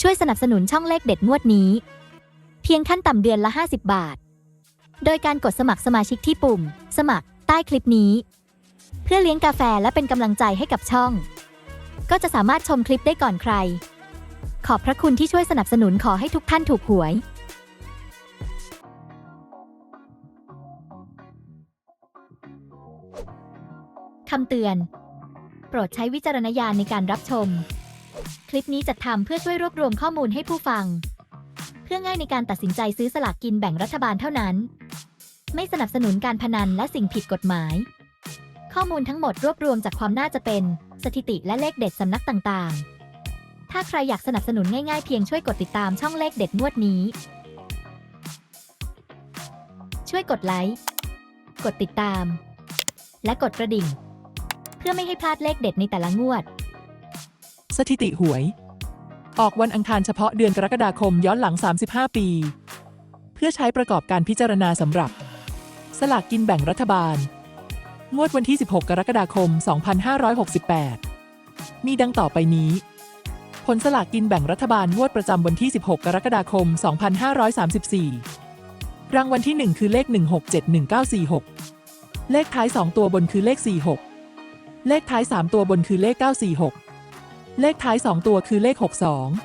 ช่วยสนับสนุนช่องเลขเด็ดงวดนี้ เพียงขั้นต่ำเดือนละ 50 บาท โดยการกดสมัครสมาชิกที่ปุ่ม สมัครใต้คลิปนี้ เพื่อเลี้ยงกาแฟและเป็นกำลังใจให้กับช่อง ก็จะสามารถชมคลิปได้ก่อนใคร ขอบพระคุณที่ช่วยสนับสนุนขอให้ทุกท่านถูกหวยคำเตือน โปรดใช้วิจารณญาณในการรับชม คลิปนี้จัดทำเพื่อช่วยรวบรวมข้อมูลให้ผู้ฟัง เพื่อง่ายในการตัดสินใจซื้อสลากกินแบ่งรัฐบาลเท่านั้น ไม่สนับสนุนการพนันและสิ่งผิดกฎหมาย ข้อมูลทั้งหมดรวบรวมจากความน่าจะเป็น สถิติและเลขเด็ดสำนักต่างๆ ถ้าใครอยากสนับสนุนง่ายๆเพียงช่วยกดติดตามช่องเลขเด็ดงวดนี้ ช่วยกดไลค์ กดติดตาม และกดกระดิ่ง เพื่อไม่ให้พลาดเลขเด็ดในแต่ละงวด สถิติหวย ออกวันอังคารเฉพาะเดือนกรกฎาคมย้อนหลัง 35 ปี เพื่อใช้ประกอบการพิจารณาสำหรับ สลากกินแบ่งรัฐบาล งวดวันที่ 16 กรกฎาคม 2568 มีดังต่อไปนี้ ผลสลากกินแบ่งรัฐบาลงวดประจำวันที่ 16 กรกฎาคม 2534 รางวัลที่ 1 คือเลข 167194เลขท้าย 2 ตัวบนคือเลข 46 เลขท้าย 3 ตัวบนคือเลข 946 เลขท้าย 2 ตัวคือเลข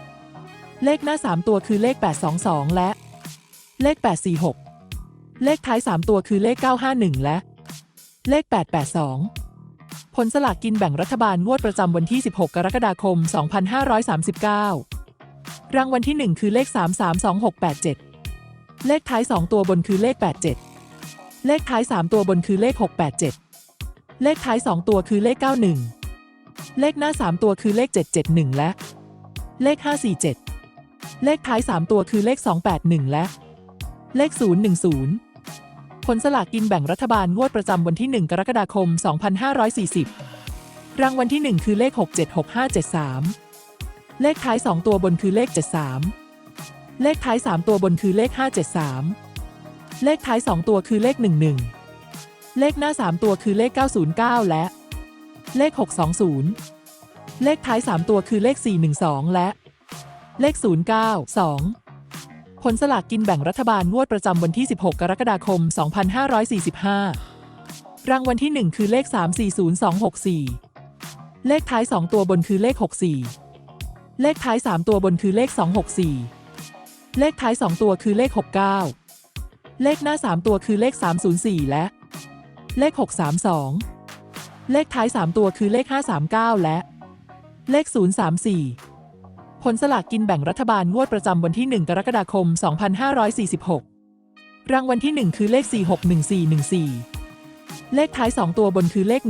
62 เลขหน้า 3 ตัวคือเลข 822 และ เลข 846 เลขท้าย 3 ตัวคือเลข 951 และ เลข 882 ผลสลากกินแบ่งรัฐบาลงวดประจำวันที่ 16 กรกฎาคม 2539 รางวัลที่ 1 คือเลข 332687 เลขท้าย 2 ตัวบนคือเลข 87 เลขท้าย 3 ตัวบนคือเลข 687 เลขท้าย 2 ตัวคือเลข 91 เลขหน้า 3 ตัวคือเลข 771 และ เลข 547 เลขท้าย 3 ตัวคือเลข 281 และ เลข 010 ผลสลากกินแบ่งรัฐบาลงวดประจำวันที่ 1 กรกฎาคม 2540 รางวัลที่ 1 คือเลข 676573 เลขท้าย 2 ตัวบนคือเลข 73 เลขท้าย 3 ตัวบนคือเลข 573 เลขท้าย 2 ตัวคือเลข 11 เลขหน้า 3 ตัวคือเลข 909 และ เลข 620 เลขท้าย 3 ตัวคือเลข 412 และ เลข 092 ผลสลากกินแบ่งรัฐบาลงวดประจำวันที่ 16 กรกฎาคม 2545 รางวัลที่ 1 คือเลข 340264 เลขท้าย 2 ตัวบนคือเลข 64 เลขท้าย 3 ตัวบนคือเลข 264 เลขท้าย 2 ตัวคือเลข 69 เลขหน้า 3 ตัวคือเลข 304 และ เลข 632 เลขท้าย 3 ตัวคือเลข 539 และ เลข 034 ผลสลากกินแบ่งรัฐบาลงวดประจำวันที่ 1 กรกฎาคม 2546 รางวัลที่ 1 คือเลข 461414 เลขท้าย 2 ตัวบนคือเลข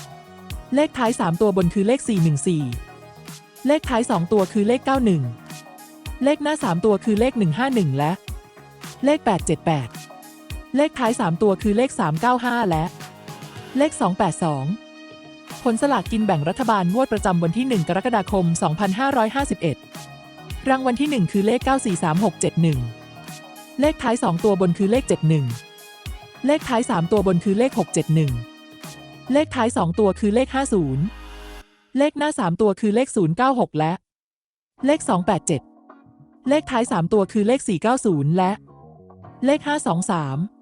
14 เลขท้าย 3 ตัวบนคือเลข 414 เลขท้าย 2 ตัวคือเลข 91 เลขหน้า 3 ตัวคือเลข 151 และ เลข 878 เลขท้าย 3 ตัวคือเลข 395 และ เลข 282 ผลสลากกินแบ่งรัฐบาลงวดประจำวันที่ 1 กรกฎาคม 2551 รางวัลที่ 1 คือเลข 943671 เลขท้าย 2 ตัวบนคือเลข 71 เลขท้าย 3 ตัวบนคือเลข 671 เลขท้าย 2 ตัวคือเลข 50 เลขหน้า 3 ตัวคือเลข 096 และ เลข 287 เลขท้าย 3 ตัวคือเลข 490 และ เลข 523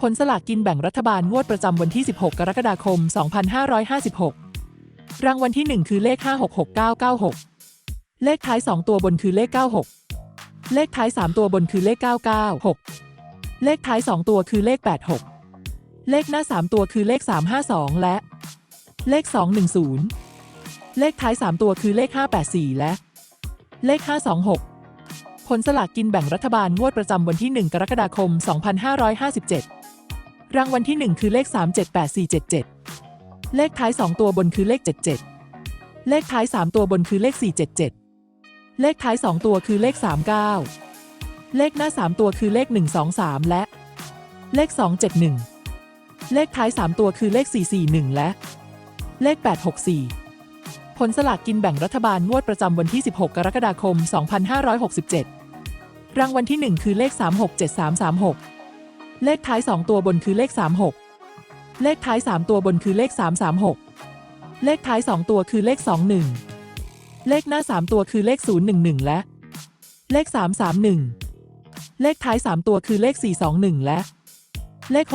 ผลสลากกินแบ่งรัฐบาลงวดประจำวันที่ 16 กรกฎาคม 2556 รางวัลที่ 1 คือเลข 566996 เลขท้าย 2 ตัวบนคือเลข 96 เลขท้าย 3 ตัวบนคือเลข 996 เลขท้าย 2 ตัวคือเลข 86 เลขหน้า 3 ตัวคือเลข 352 และ เลข 210 เลขท้าย 3 ตัวคือเลข 584 และ เลข 526ผลสลากกินแบ่งรัฐบาลงวดประจำวันที่ 1 กรกฎาคม 2557 รางวัลที่ 1 คือเลข 378477 เลขท้าย 2 ตัวบนคือเลข 77 เลขท้าย 3 ตัวบนคือเลข 477 เลขท้าย 2 ตัวคือเลข 39 เลขหน้า 3 ตัวคือเลข 123 และ เลข 271 เลขท้าย 3 ตัวคือเลข 441 และ เลข 864 ผลสลากกินแบ่งรัฐบาลงวดประจำวันที่ 16 กรกฎาคม 2567 รางวัลที่ 1 คือเลข 367336 เลขท้าย 2 ตัวบนคือเลข 36 เลขท้าย 3 ตัวบนคือเลข 336 เลขท้าย 2 ตัวคือเลข 21 เลขหน้า 3 ตัวคือเลข 011 และ เลข 331 เลขท้าย 3 ตัวคือเลข 421 และ เลข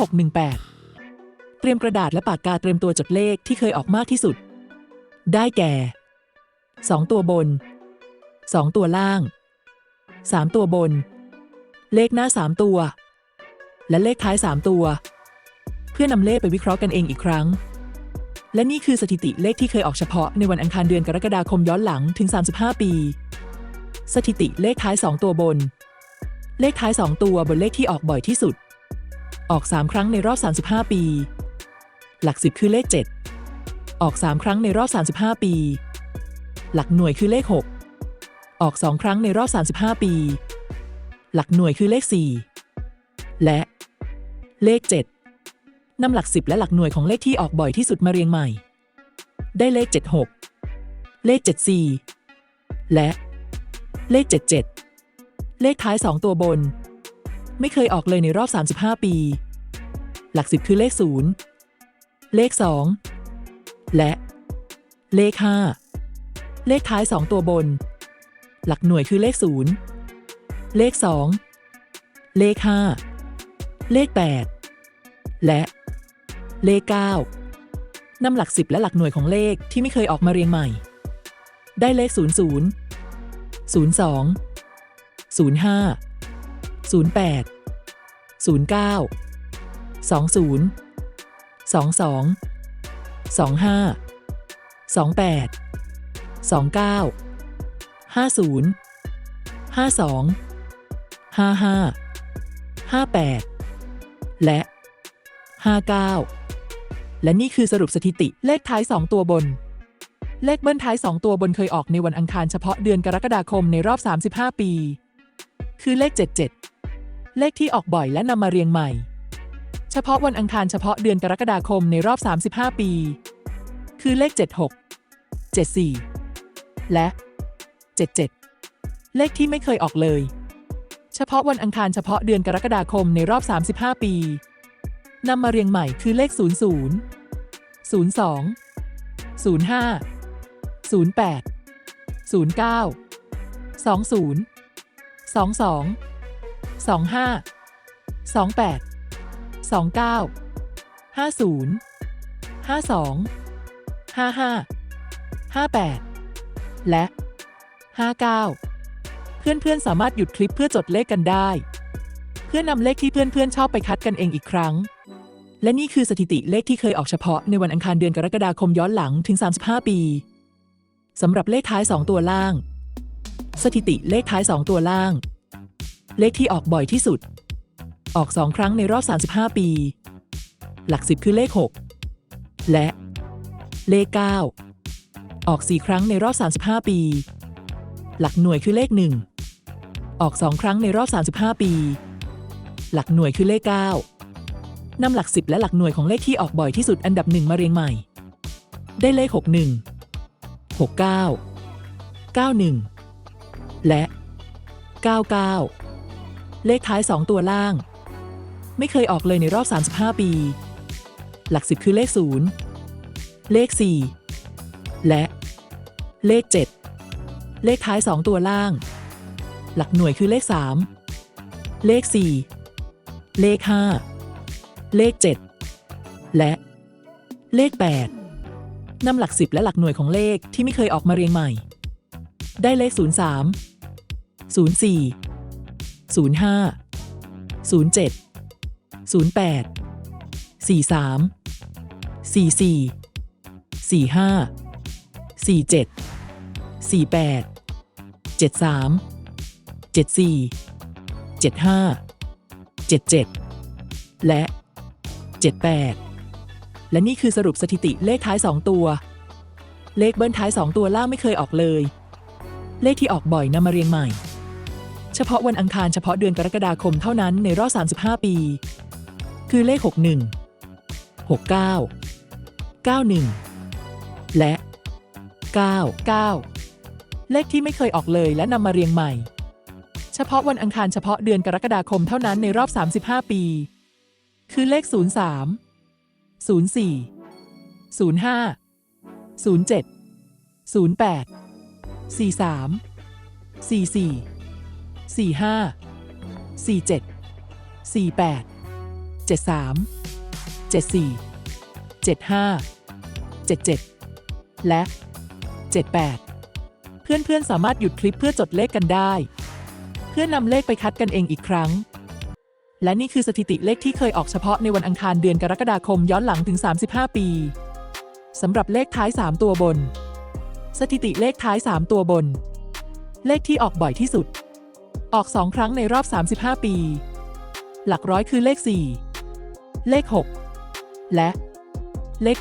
618 เตรียมกระดาษและปากกาเตรียมตัวจดเลขที่เคยออกมากที่สุด ได้แก่ 2 ตัวบน 2 ตัวล่าง 3 ตัวบน เลขหน้า 3 ตัว และเลขท้าย 3 ตัว เพื่อนำเลขไปวิเคราะห์กันเองอีกครั้ง และนี่คือสถิติเลขที่เคยออกเฉพาะในวันอังคารเดือนกรกฎาคมย้อนหลังถึง 35 ปี สถิติเลขท้าย 2 ตัวบน เลขท้าย 2 ตัวบนเลขที่ออกบ่อยที่สุด ออก 3 ครั้งในรอบ 35 ปี หลัก 10 คือเลข 7 ออก 3 ครั้งในรอบ 35 ปี หลักหน่วยคือเลข 6 ออก 2 ครั้งในรอบ 35 ปี หลักหน่วยคือเลข 4 และ เลข 7นำหลัก10และหลักหน่วยของเลขที่ออกบ่อยที่สุดมาเรียงใหม่ ได้เลข 76 เลข 74 และ เลข 77 เลขท้าย 2 ตัวบน ไม่เคยออกเลยในรอบ 35 ปี หลัก10คือเลข 0 เลข 2 และ เลข 5 เลขท้าย 2 ตัวบน หลักหน่วยคือเลข 0 เลข 2 เลข 5 เลข 8 และ เลข 9นำหลัก 10 และหลักหน่วยของเลขที่ไม่เคยออกมาเรียงใหม่ ได้เลข 00 02 05 08 09 20 22 25 28 29 50 52 55 58 และ 59 และนี่คือสรุปสถิติเลขท้าย 2 ตัวบน เลขเบิ้ลท้าย 2 ตัวบนเคยออกในวันอังคารเฉพาะเดือนกรกฎาคมในรอบ 35 ปี คือเลข 77 เลขที่ออกบ่อยและนำมาเรียงใหม่ เฉพาะวันอังคารเฉพาะเดือนกรกฎาคมในรอบ 35 ปี คือเลข 76 74 และ 77 เลขที่ไม่เคยออกเลย เฉพาะวันอังคารเฉพาะเดือนกรกฎาคมในรอบ 35 ปีนำมาเรียงใหม่คือเลข 00 02 05 08 09 20 22 25 28 29 50 52 55 58 และ 59 เพื่อนๆ สามารถหยุดคลิปเพื่อจดเลขกันได้ เพื่อนำเลขที่เพื่อนๆ ชอบไปคัดกันเองอีกครั้ง และนี่คือสถิติเลขที่เคยออกเฉพาะในวันอังคารเดือนกรกฎาคมย้อนหลังถึง 35 ปีสำหรับเลขท้าย 2 ตัวล่าง สถิติเลขท้าย 2 ตัวล่าง เลขที่ออกบ่อยที่สุด ออก 2 ครั้งในรอบ 35 ปี หลัก10คือเลข 6 และเลข 9 ออก 4 ครั้งในรอบ 35 ปี หลักหน่วยคือเลข 1 ออก 2 ครั้งในรอบ 35 ปี หลักหน่วยคือเลข 9นำหลัก 10 และหลักหน่วยของเลขที่ออกบ่อยที่สุดอันดับหนึ่งมาเรียงใหม่ ได้เลข 61 69 91 และ 99 เลขท้าย 2 ตัวล่าง ไม่เคยออกเลยในรอบ 35 ปี หลัก 10 คือเลข 0 เลข 4 และ เลข 7 เลขท้าย 2 ตัวล่าง หลักหน่วยคือเลข 3 เลข 4 เลข 5 เลข 7 และ เลข 8นำหลัก 10 และหลักหน่วยของเลขที่ไม่เคยออกมาเรียงใหม่ ได้เลข 03 04 05 07 08 43 44 45 47 48 73 74 75 77 และ 78 และนี่คือสรุปสถิติเลขท้าย 2 ตัว เลขเบิ้ลท้าย 2 ตัวล่างไม่เคยออกเลย เลขที่ออกบ่อยนำมาเรียงใหม่ เฉพาะวันอังคารเฉพาะเดือนกรกฎาคมเท่านั้นในรอบ 35 ปี คือเลข 61 69 91 และ 99 เลขที่ไม่เคยออกเลยและนำมาเรียงใหม่ ฉพาะวันอังคารเฉพาะเดือนกรกฎาคมเท่านั้นในรอบ 35 ปี คือเลข 03 04 05 07 08สี่สามสี่สี่สี่ห้าสี่เจ็ดสี่แปดเจ็ดสามเจ็ดสี่เจ็ดห้าเจ็ดเจ็ดและเจ็ดแปดเพื่อนๆ สามารถหยุดคลิปเพื่อจดเลขกันได้ พื่อนำเลขไปคัดกันเองอีกครั้ง และนี่คือสถิติเลขที่เคยออกเฉพาะในวันอังคารเดือนกรกฎาคมย้อนหลังถึง 35 ปีสำหรับเลขท้าย 3 ตัวบน สถิติเลขท้าย 3 ตัวบน เลขที่ออกบ่อยที่สุด ออก 2 ครั้งในรอบ 35 ปี หลักร้อยคือเลข 4 เลข 6 และ เลข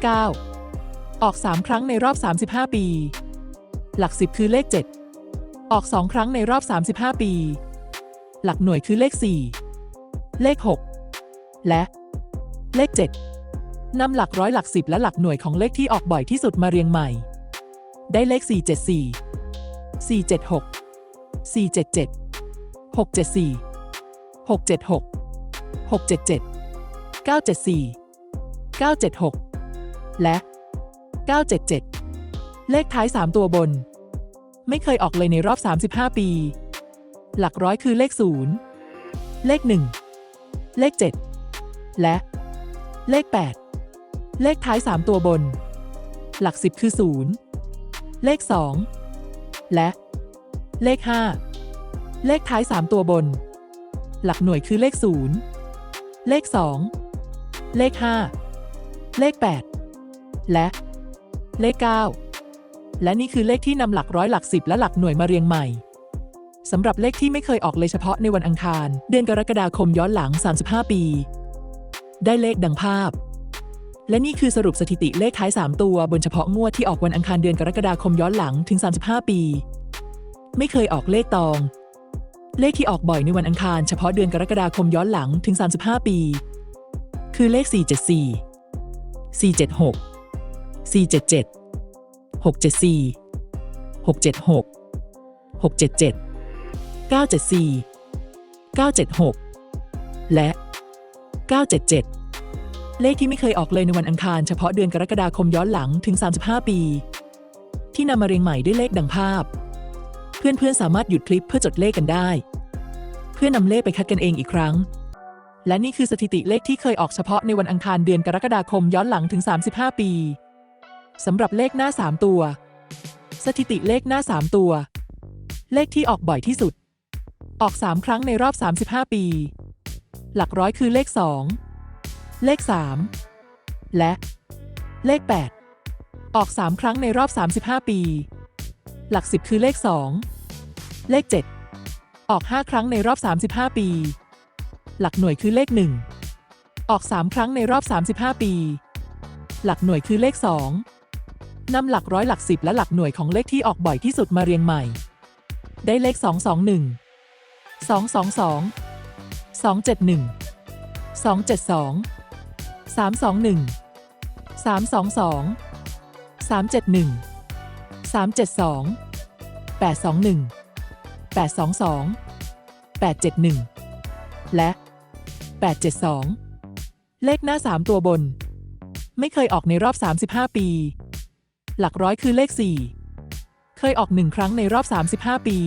9 ออก 3 ครั้งในรอบ 35 ปี หลัก 10 คือเลข 7 ออก 2 ครั้งในรอบ 35 ปี หลักหน่วยคือเลข 4 เลข 6 และ เลข 7นำหลักร้อยหลักสิบและหลักหน่วยของเลขที่ออกบ่อยที่สุดมาเรียงใหม่ ได้เลข 474 476 477 674 676 677 974 976 และ 977 เลขท้าย 3 ตัวบน ไม่เคยออกเลยในรอบ 35 ปี หลักร้อยคือเลข 0 เลข 1 เลข 7 และ เลข 8 เลขท้าย 3 ตัวบน หลัก 10 คือ 0 เลข 2 และ เลข 5 เลขท้าย 3 ตัวบน หลักหน่วยคือเลข 0 เลข 2 เลข 5 เลข 8 และ เลข 9 และนี่คือเลขที่นำหลักร้อยหลักสิบและหลักหน่วยมาเรียงใหม่ สำหรับเลขที่ไม่เคยออกเลยเฉพาะในวันอังคาร เดือนกรกฎาคมย้อนหลัง 35 ปี ได้เลขดังภาพ และนี่คือสรุปสถิติเลขท้าย 3 ตัวบนเฉพาะงวดที่ออกวันอังคารเดือนกรกฎาคมย้อนหลังถึง 35 ปี ไม่เคยออกเลขตอง เลขที่ออกบ่อยในวันอังคารเฉพาะเดือนกรกฎาคมย้อนหลังถึง 35 ปี คือเลข 474 476 477 674 676 677 974 976 และ 977 เลขที่ไม่เคยออกเลยในวันอังคารเฉพาะเดือนกรกฎาคมย้อนหลังถึง 35 ปี ที่นำมาเรียงใหม่ด้วยเลขดังภาพ เพื่อนๆสามารถหยุดคลิปเพื่อจดเลขกันได้ เพื่อนำเลขไปคัดกันเองอีกครั้ง และนี่คือสถิติเลขที่เคยออกเฉพาะในวันอังคารเดือนกรกฎาคมย้อนหลังถึง 35 ปีสำหรับเลขหน้า 3 ตัว สถิติเลขหน้า 3 ตัว เลขที่ออกบ่อยที่สุด ออก 3 ครั้งในรอบ 35 ปี หลักร้อยคือเลข 2 เลข 3 และ เลข 8 ออก 3 ครั้งในรอบ 35 ปี หลัก 10 คือเลข 2 เลข 7 ออก 5 ครั้งในรอบ 35 ปี หลักหน่วยคือเลข 1 ออก 3 ครั้งในรอบ 35 ปี หลักหน่วยคือเลข 2นำหลักร้อยหลักสิบและหลักหน่วยของเลขที่ออกบ่อยที่สุดมาเรียงใหม่ ได้เลข 221 222 271 272 321 322 371 372 821 822 871 และ 872 เลขหน้า 3 ตัวบน ไม่เคยออกในรอบ 35 ปี หลักร้อยคือเลข 4 เคยออกหนึ่งครั้งในรอบ 35 ปี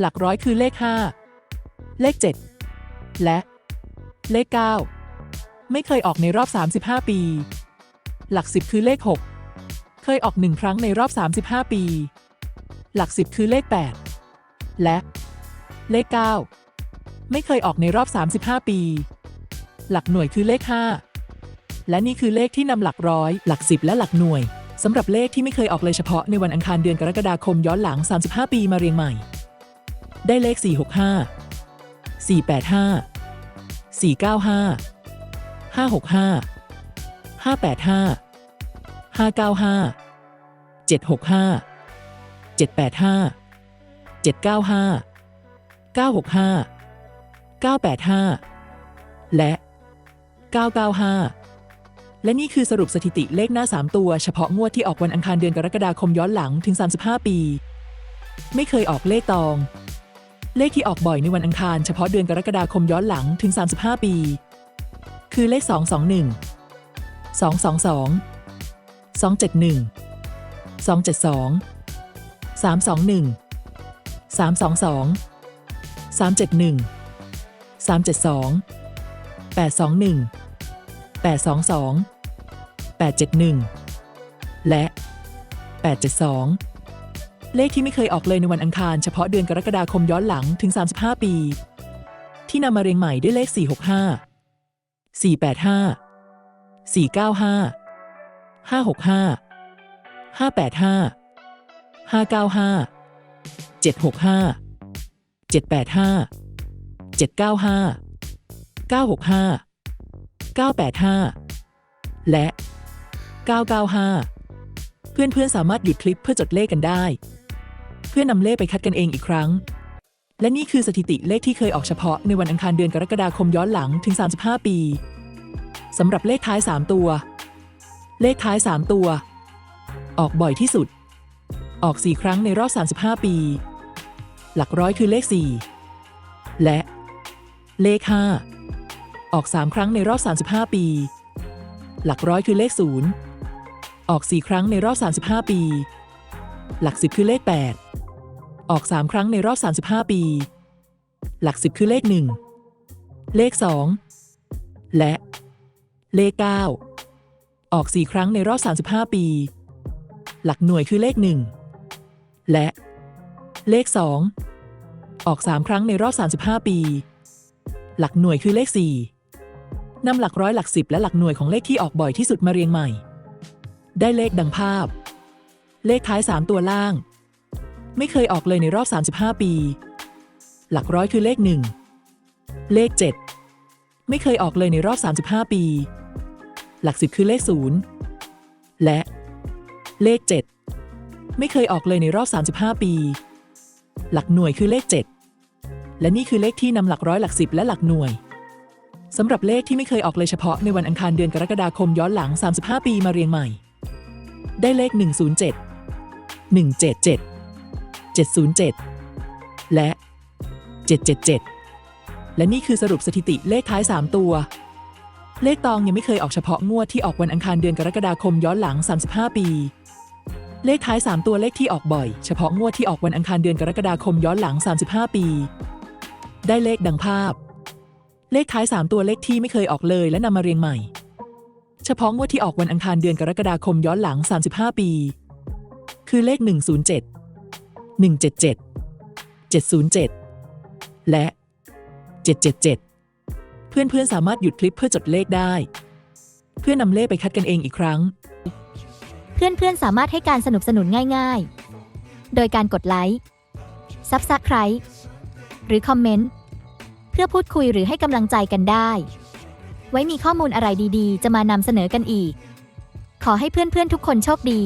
หลักร้อยคือเลข 5 เลข 7 และ เลข 9 ไม่เคยออกในรอบ 35 ปี หลัก 10 คือเลข 6 เคยออกหนึ่งครั้งในรอบ 35 ปี หลัก 10 คือเลข 8 และ เลข 9 ไม่เคยออกในรอบ 35 ปี หลักหน่วยคือเลข 5 และนี่คือเลขที่นำหลักร้อย หลักสิบและหลักหน่วยสำหรับเลขที่ไม่เคยออกเลยเฉพาะในวันอังคารเดือนกรกฎาคมย้อนหลัง 35 ปีมาเรียงใหม่ ได้เลข 465 485 495 565 585 595 765 785 795 965 985 และ 995 และนี่คือสรุปสถิติเลขหน้า 3 ตัว เฉพาะงวดที่ออกวันอังคารเดือนกรกฎาคมย้อนหลังถึง 35 ปี ไม่เคยออกเลขตอง เลขที่ออกบ่อยในวันอังคารเฉพาะเดือนกรกฎาคมย้อนหลังถึง 35 ปี คือเลข 221 222 271 272 321 322 371 372 821 822 871 และ 872 เลขที่ไม่เคยออกเลยในวันอังคารเฉพาะเดือนกรกฎาคมย้อนหลังถึง 35 ปี ที่นำมาเรียงใหม่ด้วยเลข 465 485 495 565 585 595 765 785 795 965 985 และ 995 เพื่อนๆสามารถหยุดคลิปเพื่อจดเลขกันได้ พื่อนำเลขไปคัดกันเองอีกครั้ง และนี่คือสถิติเลขที่เคยออกเฉพาะในวันอังคารเดือนกรกฎาคมย้อนหลังถึง 35 ปีสำหรับเลขท้าย 3 ตัว เลขท้าย 3 ตัว ออกบ่อยที่สุด ออก 4 ครั้งในรอบ 35 ปี หลักร้อยคือเลข 4 และ เลข 5 ออก 3 ครั้งในรอบ 35 ปี หลักร้อยคือเลข 0 ออก 4 ครั้งในรอบ 35 ปี หลัก 10 คือเลข 8 ออก 3 ครั้งในรอบ 35 ปี หลัก 10 คือเลข 1 เลข 2 และ เลข 9 ออก 4 ครั้งในรอบ 35 ปี หลักหน่วยคือเลข 1 และ เลข 2 ออก 3 ครั้งในรอบ 35 ปี หลักหน่วยคือเลข 4นำหลักร้อยหลักสิบและหลักหน่วยของเลขที่ออกบ่อยที่สุดมาเรียงใหม่ ได้เลขดังภาพ เลขท้าย 3 ตัวล่าง ไม่เคยออกเลยในรอบ 35 ปี หลักร้อยคือเลข 1 เลข 7 ไม่เคยออกเลยในรอบ 35 ปี หลักสิบคือเลข 0 และ เลข 7 ไม่เคยออกเลยในรอบ 35 ปี หลักหน่วยคือเลข 7 และนี่คือเลขที่นำหลักร้อยหลักสิบและหลักหน่วยสำหรับเลขที่ไม่เคยออกเลยเฉพาะในวันอังคารเดือนกรกฎาคมย้อนหลัง 35 ปีมาเรียงใหม่ ได้เลข 107 177 707 และ 777 และนี่คือสรุปสถิติเลขท้าย 3 ตัว เลขตองยังไม่เคยออกเฉพาะงวดที่ออกวันอังคารเดือนกรกฎาคมย้อนหลัง 35 ปี เลขท้าย 3 ตัวเลขที่ออกบ่อย เฉพาะงวดที่ออกวันอังคารเดือนกรกฎาคมย้อนหลัง 35 ปี ได้เลขดังภาพ เลขท้าย 3 ตัวเลขที่ไม่เคยออกเลยและนำมาเรียงใหม่ เฉพาะงวดที่ออกวันอังคารเดือนกรกฎาคมย้อนหลัง 35 ปี คือเลข 107 177 707 และ 777 เพื่อนๆ สามารถหยุดคลิปเพื่อจดเลขได้ เพื่อนำเลขไปคัดกันเองอีกครั้ง เพื่อนๆ สามารถให้การสนับสนุนง่ายๆ โดยการกดไลค์ซับสไคร b e หรือคอมเมนต์ เพื่อพูดคุยหรือให้กำลังใจกันได้ ไว้มีข้อมูลอะไรดีๆ จะมานำเสนอกันอีก ขอให้เพื่อนๆ ทุกคนโชคดี